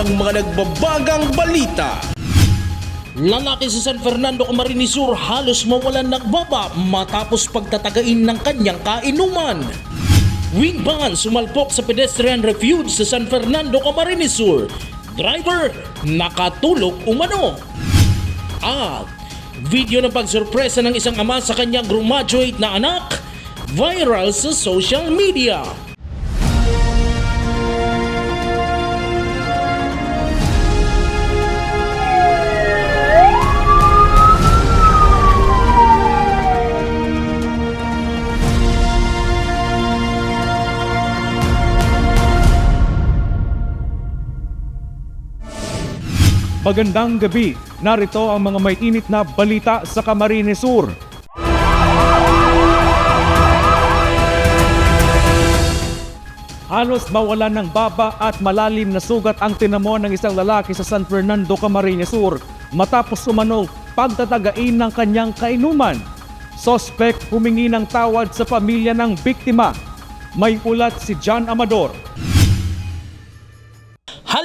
ng mga nagbabagang balita. Lalaki sa San Fernando Camarines Sur halos mawalan ng baba matapos pagtatagain ng kanyang kainuman. Wing van sumalpok sa pedestrian refuge sa San Fernando Camarines Sur. Driver, nakatulog umano. At video ng pagsurpresa ng isang ama sa kanyang graduate na anak viral sa social media. Magandang gabi. Narito ang mga may init na balita sa Camarines Sur. Halos mawalan ng baba at malalim na sugat ang tinamo ng isang lalaki sa San Fernando, Camarines Sur matapos umano pagtatagain ng kanyang kainuman. Sospek humingi ng tawad sa pamilya ng biktima. May ulat si John Amador.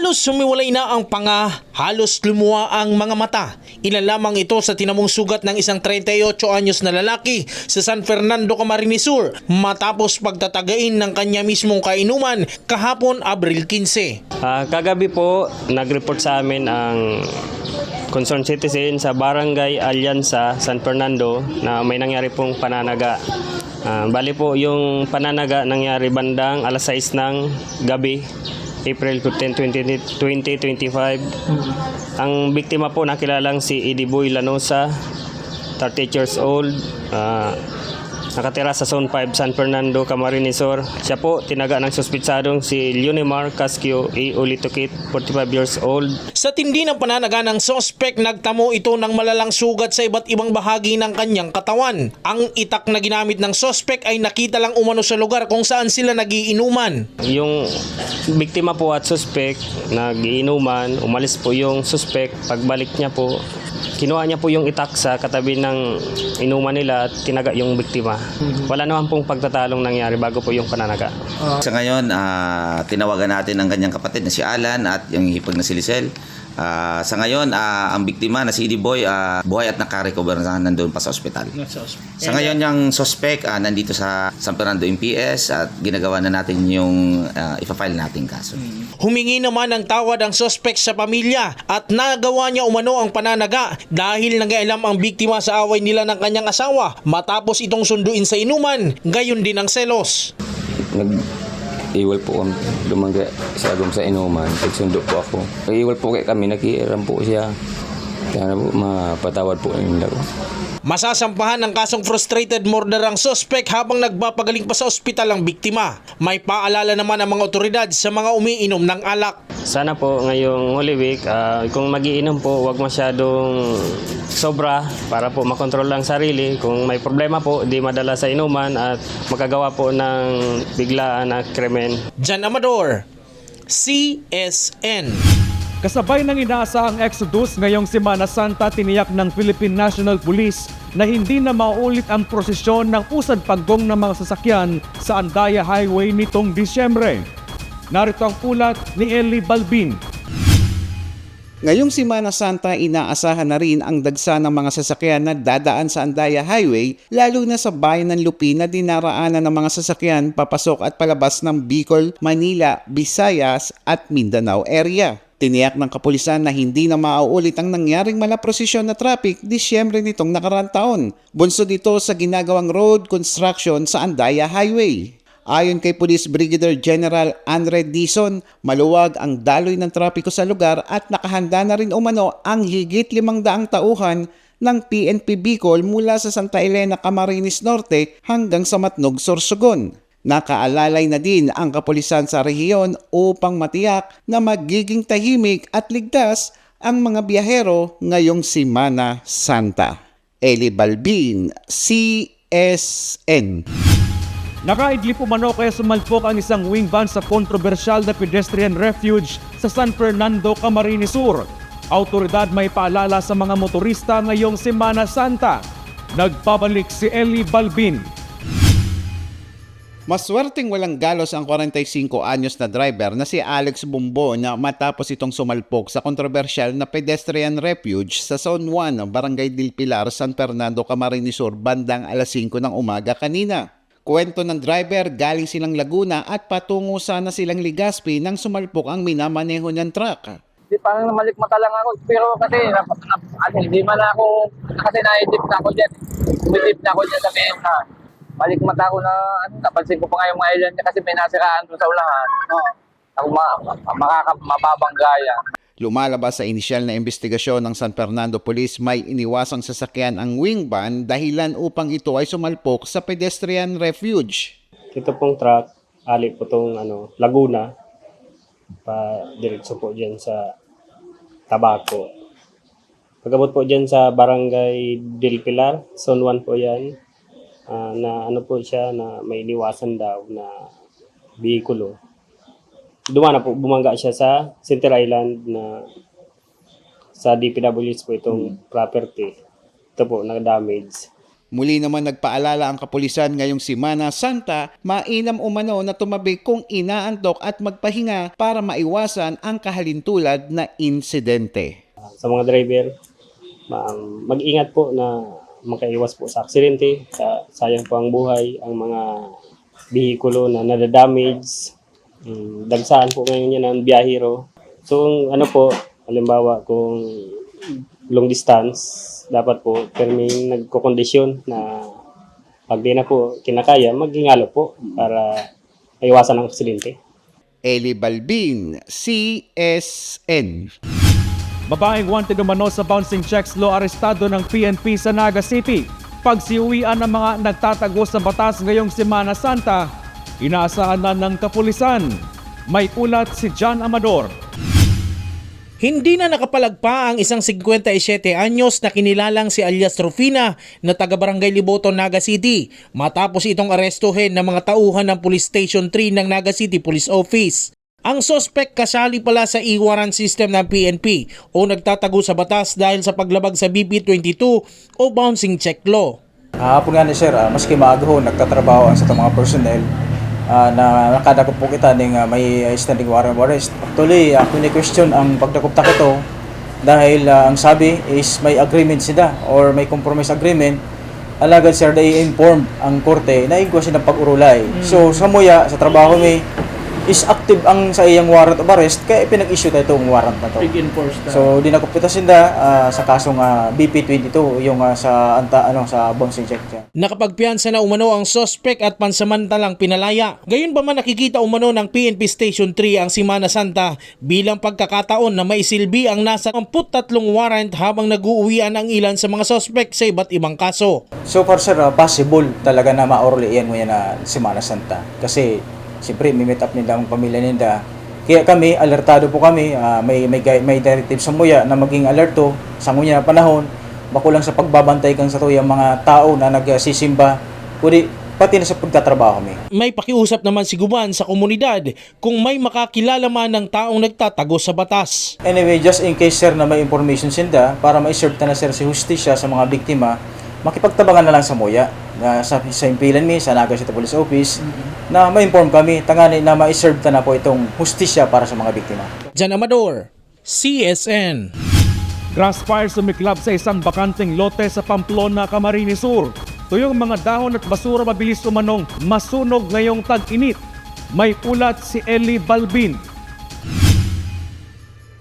Halos sumiwalay na ang panga, halos lumuwa ang mga mata. Ilan lamang ito sa tinamong sugat ng isang 38 anyos na lalaki sa San Fernando, Camarines Sur matapos pagtatagain ng kanya mismong kainuman kahapon Abril 15. Ah, kagabi po, nag-report sa amin ang concerned citizen sa Barangay Alianza, San Fernando na may nangyari pong pananaga. Ah, bali po yung pananaga nangyari bandang alas 6 ng gabi, April 15, 20, 2025. Ang biktima po nakilalang si Eddie Boy Lanosa, 30 years old, ah, nakatira sa Zone 5 San Fernando, Camarines Sur. Siya po tinaga ng suspitsadong si Leonemar Casquio E. Ulitukit, 45 years old. Sa tindi ng pananaga ng sospek, nagtamo ito ng malalang sugat sa iba't ibang bahagi ng kanyang katawan. Ang itak na ginamit ng sospek ay nakita lang umano sa lugar kung saan sila nagiinuman. Yung biktima po at suspect, nagiinuman, umalis po yung suspect. Pagbalik niya po, kinuha niya po yung itak sa katabi ng inuman nila at tinaga yung biktima. Wala naman pong pagtatalong nangyari bago po yung pananaga. Sa ngayon, ah, tinawagan natin ang kanyang kapatid na si Alan at yung hipag na si Lisel. Ah, sa ngayon, ah, ang biktima na si Eddie Boy, ah, buhay at nakarecover na nandun pa sa ospital. Sa ngayon, yung suspect ah, nandito sa San Fernando MPS at ginagawa na natin yung ah, ipa-file nating kaso. Humingi naman ng tawad ang sospek sa pamilya at nagawa niya umano ang pananaga dahil nagailam ang biktima sa away nila ng kanyang asawa matapos itong sunduin sa inuman, gayon din ang selos. nag iwal po kami lumangga sa agom sa inuman nagsundo po ako. Iwal po kay kami nakiiram po siya kaya na po mapatawad po nila ko Masasampahan ng kasong frustrated murder ang sospek habang nagpapagaling pa sa ospital ang biktima. May paalala naman ang mga otoridad sa mga umiinom ng alak. Sana po ngayong Holy Week, ah, kung magiinom po, wag masyadong sobra para po makontrol lang sarili. Kung may problema po, di madala sa inuman at makagawa po ng biglaan na krimen. Jan Amador, CSN. Kasabay ng inaasahang exodus ngayong Semana Santa tiniyak ng Philippine National Police na hindi na mauulit ang prosesyon ng usad paggong ng mga sasakyan sa Andaya Highway nitong Disyembre. Narito ang ulat ni Eli Balbin. Ngayong Semana Santa, inaasahan na rin ang dagsa ng mga sasakyan na dadaan sa Andaya Highway, lalo na sa bayan ng Lupi na dinaraanan ng mga sasakyan papasok at palabas ng Bicol, Manila, Visayas at Mindanao area. Tiniyak ng kapulisan na hindi na maaulit ang nangyaring malaprosesyon na traffic Disyembre nitong nakaraang taon. Bunso dito sa ginagawang road construction sa Andaya Highway. Ayon kay Police Brigadier General Andre Dison, maluwag ang daloy ng trapiko sa lugar at nakahanda na rin umano ang higit limang daang tauhan ng PNP Bicol mula sa Santa Elena, Camarines Norte hanggang sa Matnog, Sorsogon. Nakaalalay na din ang kapulisan sa rehiyon upang matiyak na magiging tahimik at ligtas ang mga biyahero ngayong Simana Santa. Eli Balbin, CSN. Nakaidlip umano kaya sumalpok ang isang wing van sa kontrobersyal na pedestrian refuge sa San Fernando, Camarines Sur. Autoridad may paalala sa mga motorista ngayong Semana Santa. Nagpabalik si Eli Balbin. Maswerteng walang galos ang 45 anyos na driver na si Alex Bumbo na matapos itong sumalpok sa kontrobersyal na pedestrian refuge sa Zone 1 ng Barangay Del Pilar, San Fernando, Camarines Sur bandang alas 5 ng umaga kanina. Kwento ng driver, galing silang Laguna at patungo sana silang Ligaspi nang sumalpok ang minamaneho ng truck. Di parang malikmata lang ako. Pero kasi, ano, hindi man ako, kasi naidip na ako dyan. Umidip na ako dyan sa may na. Malikmata ako na, ano, napansin ko pa nga yung mga ilan niya kasi may nasiraan doon sa ulahan. Oh. Ako ma, makaka, mababanggaya. Lumalabas sa inisyal na investigasyon ng San Fernando Police may iniwasang sasakyan ang wing van dahilan upang ito ay sumalpok sa pedestrian refuge. Ito pong truck, ali po tong ano, Laguna, pa diretso po dyan sa Tabaco. Pagabot po dyan sa Barangay Del Pilar, Zone 1 po yan, ah, na ano po siya, na may iniwasan daw na bihikulo. Dumana po, bumangga siya sa Center Island na sa DPWs po itong property. Ito po, na-damage. Muli naman nagpaalala ang kapulisan ngayong Simana Santa, mainam umano na tumabi kung inaantok at magpahinga para maiwasan ang kahalintulad na insidente. sa mga driver, ma- mag-ingat po na makaiwas po sa aksidente, sa sayang po ang buhay, ang mga bihikulo na nadadamage, um, dagsaan po ngayon yan ang biyahero. So, ano po, halimbawa kung long distance, dapat po perming nagkokondisyon na pag di na po kinakaya, maghingalo po para maiwasan ang aksidente. Eli Balbin, CSN. Babaeng wanted umano sa bouncing checks law arestado ng PNP sa Naga City. Pagsiuwian ng mga nagtatago sa batas ngayong Semana Santa, inaasahan na ng kapulisan. May ulat si John Amador. Hindi na nakapalagpa ang isang 57 anyos na kinilalang si alias Rufina na taga Barangay Liboto, Naga City matapos itong arestuhin ng mga tauhan ng Police Station 3 ng Naga City Police Office. Ang sospek kasali pala sa e-warrant system ng PNP o nagtatago sa batas dahil sa paglabag sa BP22 o bouncing check law. Kahapon nga ni sir, ah, maski maaga ho, nagtatrabaho ang sa mga personnel ah, na nakadakop po kita ng ah, may ah, standing warrant of arrest. Actually, ako ni question ang pagdakop ta ko dahil ah, ang sabi is may agreement sila or may compromise agreement alagad sir they inform ang korte na igwa siya ng pag-urulay. So sa muya, sa trabaho may is active ang sa iyang warrant of arrest kaya pinag-issue tayo itong warrant na to. So dinakupita sinda ah, sa kasong ah, BP22 yung ah, sa anta ano sa bouncing check dyan. Nakapagpiansa na umano ang sospek at pansamantalang pinalaya. Gayon ba man nakikita umano ng PNP Station 3 ang Simana Santa bilang pagkakataon na maisilbi ang nasa 43 warrant habang nag-uuwian ang ilan sa mga sospek sa iba't ibang kaso. So far sir, ah, possible talaga na ma-orly yan mo yan na Semana Santa. Kasi siyempre may meet up nila ang pamilya nila. Kaya kami, alertado po kami, ah, may, may, may directive sa muya na maging alerto sa ngunya na panahon, makulang sa pagbabantay kang sa tuyang mga tao na nagsisimba, kundi pati na sa pagtatrabaho kami. May pakiusap naman si Guban sa komunidad kung may makakilala man ng taong nagtatago sa batas. Anyway, just in case sir na may information sinda para ma-serve na sir si justisya sa mga biktima, makipagtabangan na lang sa Moya na sa, sa impilan mi sa Naga City Police Office na ma-inform kami tangani na ma-serve ta na po itong justisya para sa mga biktima. Jan Amador, CSN. Grass fire sumiklab sa isang bakanteng lote sa Pamplona, Camarines Sur. Tuyong mga dahon at basura mabilis umanong masunog ngayong tag-init. May ulat si Eli Balbin.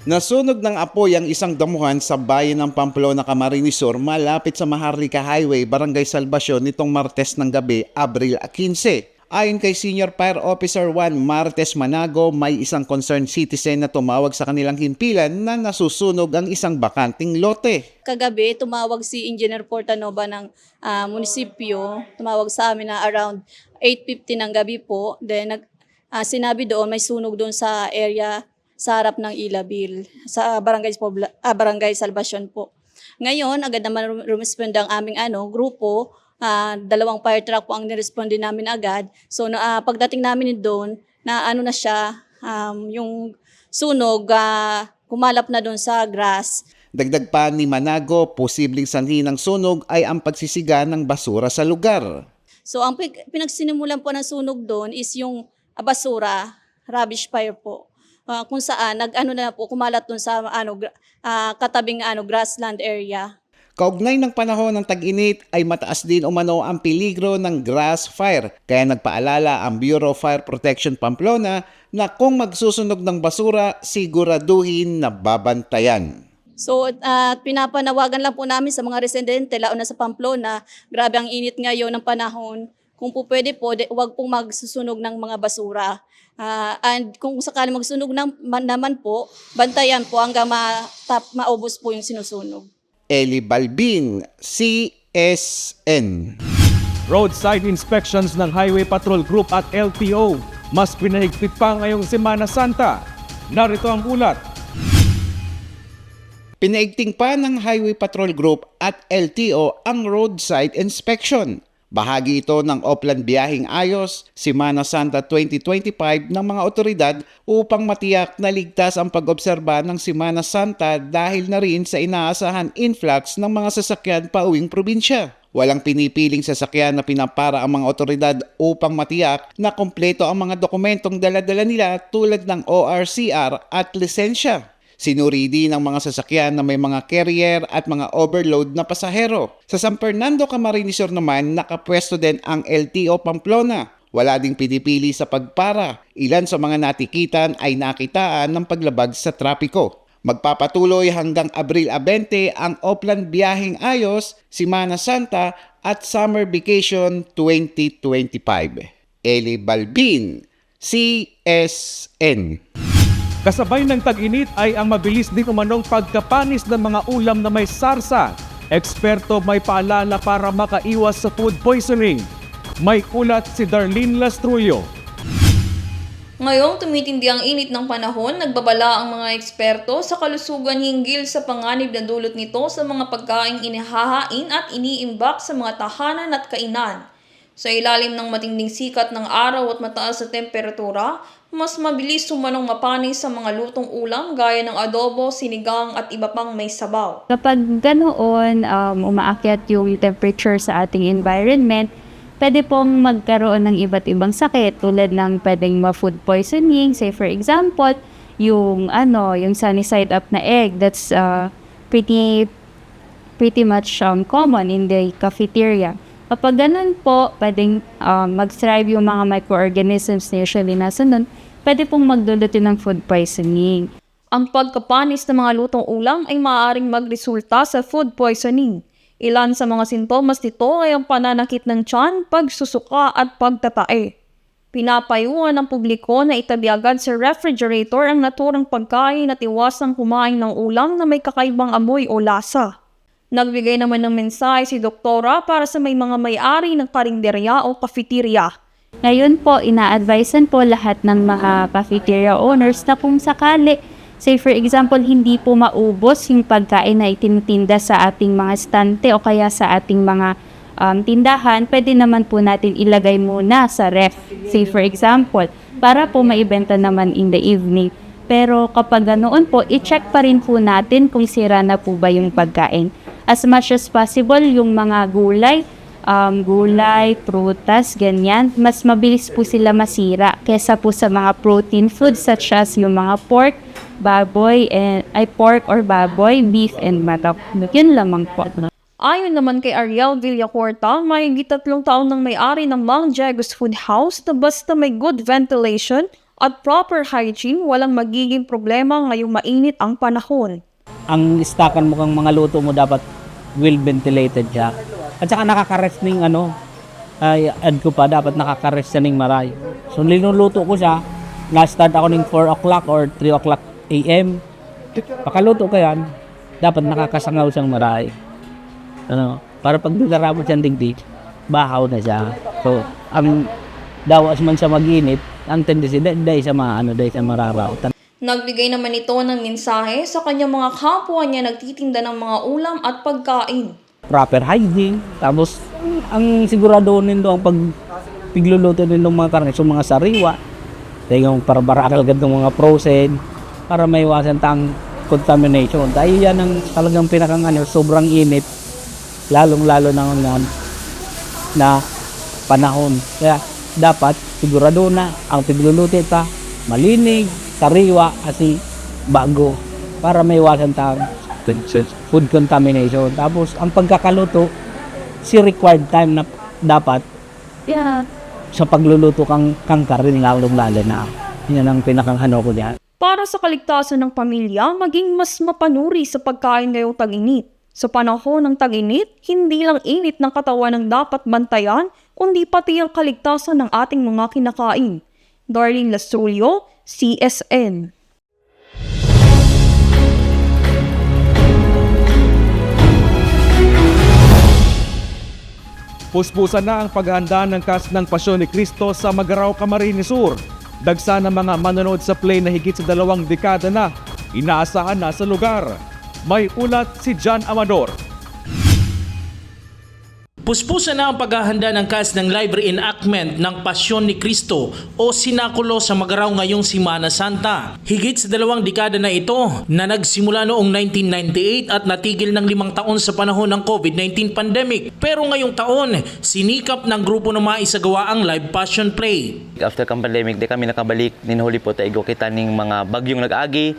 Nasunog ng apoy ang isang damuhan sa bayan ng Pamplona, Camarines Sur malapit sa Maharlika Highway, Barangay Salvacion nitong Martes ng gabi, Abril 15. Ayon kay Senior Fire Officer 1 Martes Manago, may isang concerned citizen na tumawag sa kanilang himpilan na nasusunog ang isang bakanting lote. kagabi, tumawag si Engineer Portanova ng ah, munisipyo. Tumawag sa amin na around 8.50 ng gabi po. Then, ah, sinabi doon, may sunog doon sa area sa harap ng Ilabil, sa Barangay, Pobla, ah, Barangay Salvacion po. Ngayon, agad naman rum- rumisponde ang aming ano, grupo. Ah, dalawang fire truck po ang niresponde namin agad. So, na, ah, pagdating namin doon, na ano na siya, um, yung sunog, ah, kumalap na doon sa grass. Dagdag pa ni Manago, posibleng sanhi ng sunog ay ang pagsisiga ng basura sa lugar. So ang pinagsinimulan po ng sunog doon is yung ah, basura, rubbish fire po. Ah, kung saan nag-ano na po kumalat doon sa ano ah, katabing ano grassland area. Kaugnay ng panahon ng tag-init ay mataas din umano ang peligro ng grass fire. Kaya nagpaalala ang Bureau of Fire Protection Pamplona na kung magsusunog ng basura, siguraduhin na babantayan. So at pinapanawagan lang po namin sa mga residente, lalo na sa Pamplona, grabe ang init ngayon ng panahon. Kung po pwede po, de, wag pong magsusunog ng mga basura. Ah, and kung sakali magsunog ng, man, naman po, bantayan po hanggang matap, maubos po yung sinusunog. Eli Balbin, CSN. Roadside inspections ng Highway Patrol Group at LTO mas pinahigpit pa ngayong Semana Santa. Narito ang ulat. Pinaigting pa ng Highway Patrol Group at LTO ang roadside inspection. Bahagi ito ng Oplan Biyahing Ayos, Semana Santa 2025 ng mga otoridad upang matiyak na ligtas ang pag-obserba ng Semana Santa dahil na rin sa inaasahan influx ng mga sasakyan pa uwing probinsya. Walang pinipiling sasakyan na pinapara ang mga otoridad upang matiyak na kompleto ang mga dokumentong daladala nila tulad ng ORCR at lisensya. Sinuri din ang mga sasakyan na may mga carrier at mga overload na pasahero. Sa San Fernando Camarines Sur naman, nakapwesto din ang LTO Pamplona. Wala ding pinipili sa pagpara. Ilan sa mga natikitan ay nakitaan ng paglabag sa trapiko. Magpapatuloy hanggang Abril 20 ang Oplan Biyahing Ayos, Semana Santa at Summer Vacation 2025. Eli Balbin, CSN. Kasabay ng tag-init ay ang mabilis din umanong pagkapanis ng mga ulam na may sarsa. Eksperto may paalala para makaiwas sa food poisoning. May ulat si Darlene Lastrullo. Ngayong tumitindi ang init ng panahon, nagbabala ang mga eksperto sa kalusugan hinggil sa panganib na dulot nito sa mga pagkaing inihahain at iniimbak sa mga tahanan at kainan. Sa ilalim ng matinding sikat ng araw at mataas na temperatura, mas mabilis sumanong mapanis sa mga lutong ulam gaya ng adobo, sinigang at iba pang may sabaw. Kapag ganoon um, umaakyat yung temperature sa ating environment, pwede pong magkaroon ng iba't ibang sakit tulad ng pwedeng ma-food poisoning, say for example, yung ano, yung sunny side up na egg that's uh, pretty pretty much um, common in the cafeteria. Kapag ganun po, pwedeng um, mag-thrive yung mga microorganisms na usually nasa nun, pwede pong magdulot yun ng food poisoning. Ang pagkapanis ng mga lutong ulam ay maaaring magresulta sa food poisoning. Ilan sa mga sintomas nito ay ang pananakit ng tiyan, pagsusuka at pagtatae. Pinapayuhan ng publiko na itabi agad sa refrigerator ang naturang pagkain at iwasang kumain ng ulam na may kakaibang amoy o lasa. Nagbigay naman ng mensahe si Doktora para sa may mga may-ari ng karinderya o cafeteria. Ngayon po, ina-advisean po lahat ng mga cafeteria owners na kung sakali, say for example, hindi po maubos yung pagkain na itinitinda sa ating mga stante o kaya sa ating mga um, tindahan, pwede naman po natin ilagay muna sa ref, say for example, para po maibenta naman in the evening. Pero kapag ganoon po, i-check pa rin po natin kung sira na po ba yung pagkain. As much as possible, yung mga gulay, um, gulay, prutas, ganyan, mas mabilis po sila masira kesa po sa mga protein foods such as yung mga pork, baboy, and, ay pork or baboy, beef, and manok. Yun lamang po. Ayon naman kay Ariel Villacorta, may tatlong taon ng may-ari ng Mang Jagos Food House na basta may good ventilation at proper hygiene, walang magiging problema ngayong mainit ang panahon. Ang stockan mo kang mga luto mo dapat well ventilated siya. At saka nakaka-rest ng ano, ay add ko pa, dapat nakaka-rest siya ng maray. So linuluto ko siya, na-start ako ng 4 o'clock or 3 o'clock AM. Pakaluto ko yan, dapat nakakasangaw siyang maray. Ano, para pag dudara mo siyang digdig, bahaw na siya. So, ang dawas man siya mag-init, ang tendency, dahil siya maano, dahil siya mararaw. Nagbigay naman ito ng mensahe sa kanyang mga kapwa niya nagtitinda ng mga ulam at pagkain. proper hygiene. Tapos, ang sigurado nito ang pag pigluluto ng mga karne sa mga sariwa. Yung para barakal agad ng mga frozen para maiwasan tang contamination. Dahil yan ang talagang pinakang ano, sobrang init. Lalong lalo na ngayon na panahon. Kaya dapat sigurado na ang tigluluto ta malinig, sariwa, kasi bago para may iwasan ta food contamination. Tapos ang pagkakaluto, si required time na dapat Yeah. sa pagluluto kang kang karin lalong lalo na. Yan ang pinakang ano ko niya. Para sa kaligtasan ng pamilya, maging mas mapanuri sa pagkain ngayong tag-init. Sa panahon ng tag-init, hindi lang init ng katawan ang dapat bantayan, kundi pati ang kaligtasan ng ating mga kinakain. Darlene Lastrulio, CSN. Puspusan na ang paghahanda ng cast ng Pasyon ni Cristo sa Magaraw, Camarines Sur. Dagsa ng mga manonood sa play na higit sa dalawang dekada na, inaasahan na sa lugar. May ulat si John Amador. Puspusan na ang paghahanda ng cast ng live reenactment ng Pasyon ni Kristo o Sinakulo sa Magaraw ngayong Simana Santa. Higit sa dalawang dekada na ito na nagsimula noong 1998 at natigil ng limang taon sa panahon ng COVID-19 pandemic. Pero ngayong taon, sinikap ng grupo na maisagawa ang live passion play. After kang pandemic, di kami nakabalik. Ninhuli po tayo kita ning mga bagyong nag-agi.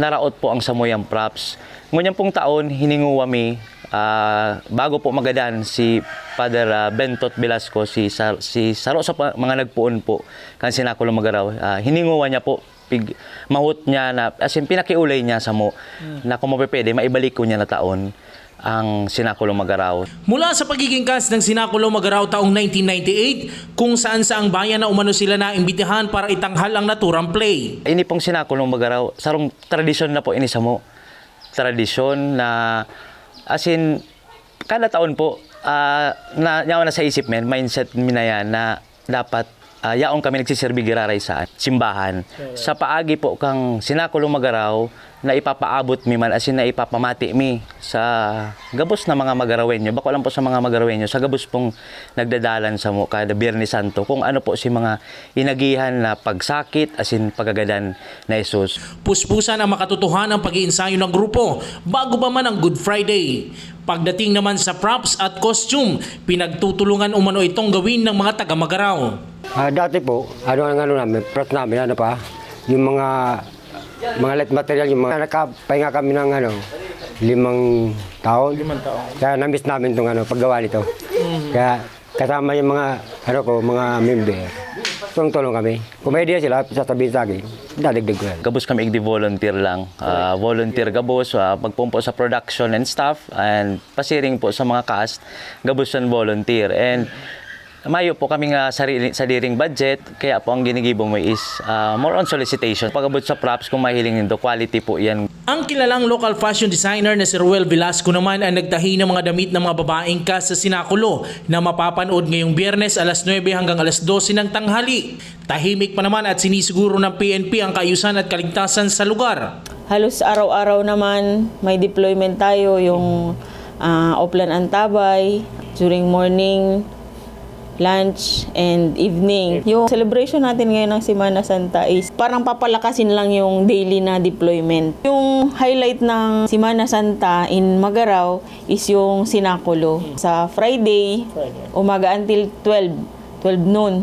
Naraot po ang samoyang props. Ngunyan pong taon, hiningu kami ah, bago po magadan si Father ah, Bentot Velasco, si, Sar- si Saro sa mga nagpuon po, kan sinakulo magaraw. Ah, hininguan niya po, pig, mahut niya na, as in, pinakiulay niya sa mo, na kung mapipwede, maibalik ko niya na taon ang sinakulo magaraw. Mula sa pagiging cast ng Sinakulo Magaraw taong 1998, kung saan saang bayan na umano sila na imbitahan para itanghal ang naturang play. Ini pong sinakulong magaraw, sarong tradisyon na po ini sa mo. Tradisyon na, as in, kada taon po, ah, na, yaw na sa isip men, mindset mi na yan na dapat ah, yaon kami nagsiserbi giraray sa simbahan. Sa paagi po kang sinakulong magaraw na ipapaabot mi man, as in na ipapamati mi sa gabos na mga magarawenyo. Bako lang po sa mga magarawenyo, sa gabos pong nagdadalan sa mo kada Biyernes Santo, kung ano po si mga inagihan na pagsakit, as in pagagadan na Isus. Puspusan ang makatotohan ang pag-iinsayo ng grupo bago pa man ang Good Friday. Pagdating naman sa props at costume, pinagtutulungan umano itong gawin ng mga taga-Magaraw. Ah, dati po, ano ang ano namin, prat namin, ano pa, yung mga mga light material, yung mga nakapahinga kami ng ano, limang taon. Limang taon. Kaya namiss namin itong ano, paggawa nito. Kaya kasama yung mga, ano ko, mga member. Tulong-tulong kami. Kung may idea sila, sasabihin sa akin, dadagdag ko yan. Gabos kami igdi-volunteer lang. Ah, volunteer gabos, uh, pagpumpo sa production and staff, and pasiring po sa mga cast, gabos yan volunteer. And mayo po kami nga sarili, sariling budget, kaya po ang ginigibo mo is ah, more on solicitation. Pagabot sa props, kung mahiling nindo, quality po yan. Ang kilalang local fashion designer na si Ruel Velasco naman ang nagtahi ng mga damit ng mga babaeng cast sa Sinakulo na mapapanood ngayong biyernes alas 9 hanggang alas 12 ng tanghali. Tahimik pa naman at sinisiguro ng PNP ang kaayusan at kaligtasan sa lugar. halos araw-araw naman may deployment tayo yung ah, Oplan Antabay during morning, lunch, and evening. Yung celebration natin ngayon ng Semana Santa is parang papalakasin lang yung daily na deployment. Yung highlight ng Semana Santa in Magaraw is yung Sinakulo. Sa Friday, umaga until 12, 12 noon.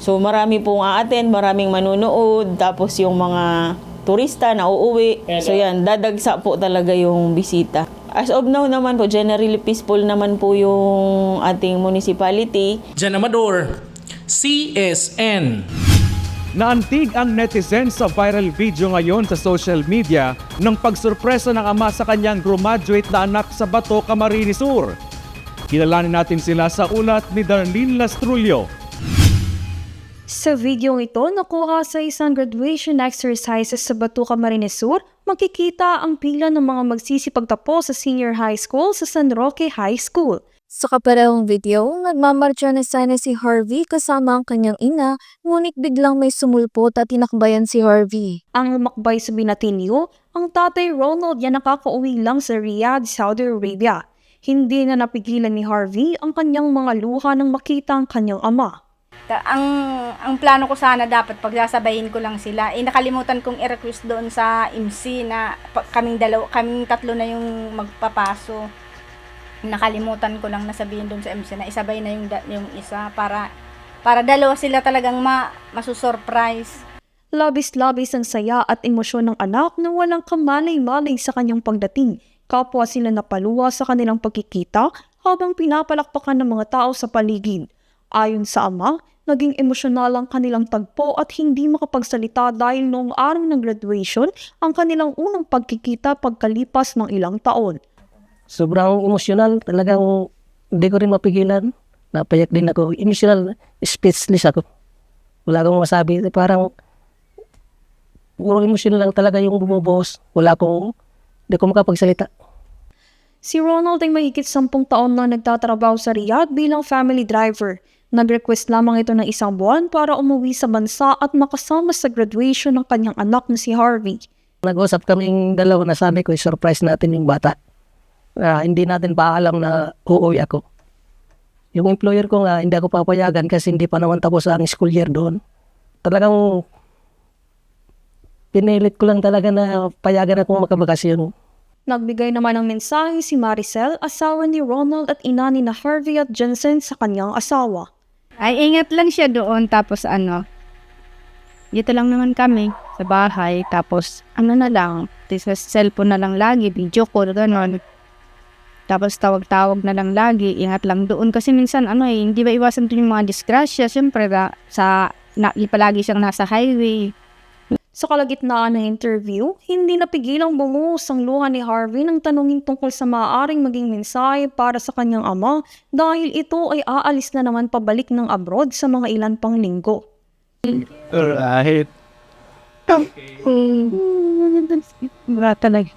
So marami pong a-attend, maraming manunood, tapos yung mga turista na uuwi. So yan, dadagsa po talaga yung bisita. As of now naman po, generally peaceful naman po yung ating municipality. Jan Amador, CSN. Naantig ang netizen sa viral video ngayon sa social media ng pagsurpresa ng ama sa kanyang graduate na anak sa Bato, Camarines Sur. Kilalanin natin sila sa ulat ni Darlene Lastrulio. Sa videong ito, nakuha sa isang graduation exercises sa Batuca, Camarines Sur, makikita ang pila ng mga magsisipagtapos sa senior high school sa San Roque High School. Sa kaparehong video, nagmamarcha na sana si Harvey kasama ang kanyang ina, ngunit biglang may sumulpot at tinakbayan si Harvey. Ang umakbay sa binatinyo, ang tatay Ronald yan nakakauwi lang sa Riyadh, Saudi Arabia. Hindi na napigilan ni Harvey ang kanyang mga luha nang makita ang kanyang ama. Ang ang plano ko sana dapat pagsasabayin ko lang sila. Eh nakalimutan kong i-request doon sa MC na kaming dalaw kaming tatlo na yung magpapaso. Nakalimutan ko lang nasabihin doon sa MC na isabay na yung, yung isa para para dalawa sila talagang ma masusurprise. Labis-labis ang saya at emosyon ng anak na walang kamalay-malay sa kanyang pagdating. Kapwa sila napaluwa sa kanilang pagkikita habang pinapalakpakan ng mga tao sa paligid. Ayon sa ama, naging emosyonal ang kanilang tagpo at hindi makapagsalita dahil noong araw ng graduation ang kanilang unang pagkikita pagkalipas ng ilang taon. sobrang emosyonal. Talagang hindi ko rin mapigilan. Napayak din ako. Emotional, speechless ako. Wala akong masabi. Parang puro emosyonal lang talaga yung bumubuhos. Wala akong, hindi ko makapagsalita. Si Ronald ay mahigit sampung taon na nagtatrabaho sa Riyadh bilang family driver. Nag-request lamang ito ng isang buwan para umuwi sa bansa at makasama sa graduation ng kanyang anak na si Harvey. Nag-usap kaming dalawa na sabi ko, surprise natin yung bata. Ah, hindi natin pa alam na uuwi ako. Yung employer ko nga, hindi ako papayagan kasi hindi pa naman tapos ang school year doon. Talagang pinilit ko lang talaga na payagan akong makabakasyon. Nagbigay naman ng mensahe si Maricel, asawa ni Ronald at ina ni na Harvey at Jensen sa kanyang asawa. Ay, ingat lang siya doon. Tapos ano, dito lang naman kami sa bahay. Tapos ano na lang, sa cellphone na lang lagi, video call, gano'n. Tapos tawag-tawag na lang lagi, ingat lang doon. Kasi minsan ano eh, hindi ba iwasan din yung mga disgrasya. Siyempre, sa, na, palagi siyang nasa highway. Sa kalagitnaan ng interview, hindi napigilang bumuhos ang luha ni Harvey nang tanungin tungkol sa maaaring maging mensahe para sa kanyang ama dahil ito ay aalis na naman pabalik ng abroad sa mga ilan pang linggo. Alright. Wala talaga.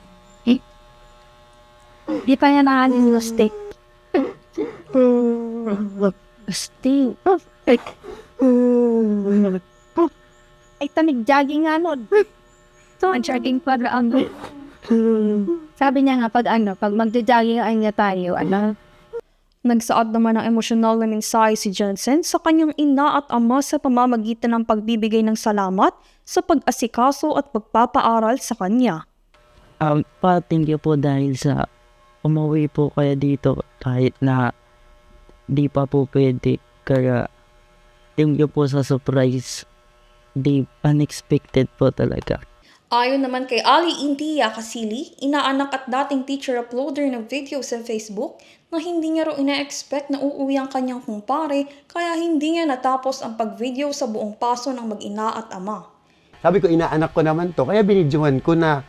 Di pa niya nakanin yung steak. Steak. Ay, tanig jogging nga nun. So, jogging para ang... Sabi niya nga, pag ano, pag magja-jogging ay nga tayo, ano, Nagsaad naman ng emosyonal na mensahe si Jensen sa kanyang ina at ama sa pamamagitan ng pagbibigay ng salamat sa pag-asikaso at pagpapaaral sa kanya. Um, pa, thank you po dahil sa umuwi po kaya dito kahit na di pa po pwede. Kaya thank you po sa surprise. Di unexpected po talaga. Ayon naman kay Ali Intia Kasili, inaanak at dating teacher uploader ng video sa Facebook, na hindi niya raw ina-expect na uuwi ang kanyang kumpare kaya hindi niya natapos ang pag-video sa buong paso ng mag-ina at ama. Sabi ko, inaanak ko naman to. Kaya binidyohan ko na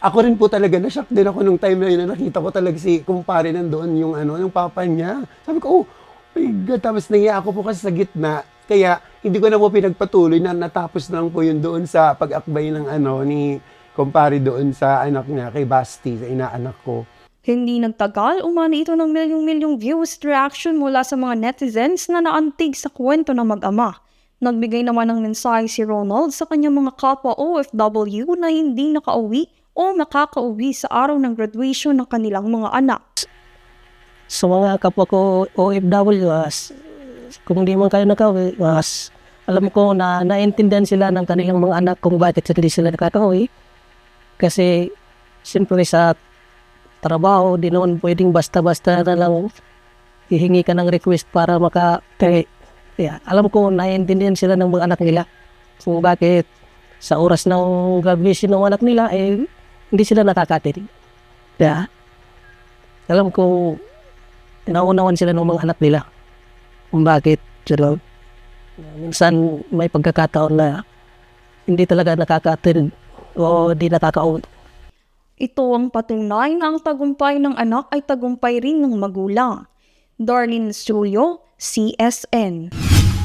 ako rin po talaga, na-shock din ako nung time na yun na nakita ko talaga si kumpare nandoon yung ano, yung papa niya. Sabi ko, oh, my God. Tapos nangiya ako po kasi sa gitna. Kaya hindi ko na po pinagpatuloy na natapos na lang po yun doon sa pag-akbay ng ano ni kumpare doon sa anak niya, kay Basti, sa inaanak ko. Hindi nagtagal, umani ito ng milyong-milyong views at reaction mula sa mga netizens na naantig sa kwento ng mag-ama. Nagbigay naman ng mensahe si Ronald sa kanyang mga kapwa OFW na hindi nakauwi o makakauwi sa araw ng graduation ng kanilang mga anak. Sa mga kapwa ko OFW, as, kung di man kayo nakauwi, mas alam ko na naintindihan sila ng kanilang mga anak kung bakit hindi sila nakakauwi. Kasi siyempre sa trabaho, di naman pwedeng basta-basta na lang hihingi ka ng request para maka... Kaya, yeah, alam ko naiintindihan sila ng mga anak nila kung bakit sa oras ng graduation ng anak nila, eh, hindi sila nakakatinig. Kaya, alam ko, nauunawan sila ng mga anak nila kung bakit sila minsan may pagkakataon na hindi talaga nakakatinig o di nakakauwi. Ito ang patunay na ang tagumpay ng anak ay tagumpay rin ng magulang. Darlene Studio, CSN.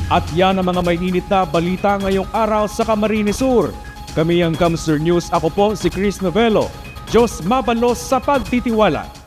At yan ang mga maininit na balita ngayong araw sa Camarines Sur. Kami ang Kamster News. Ako po si Chris Novello. Diyos mabalos sa pagtitiwala.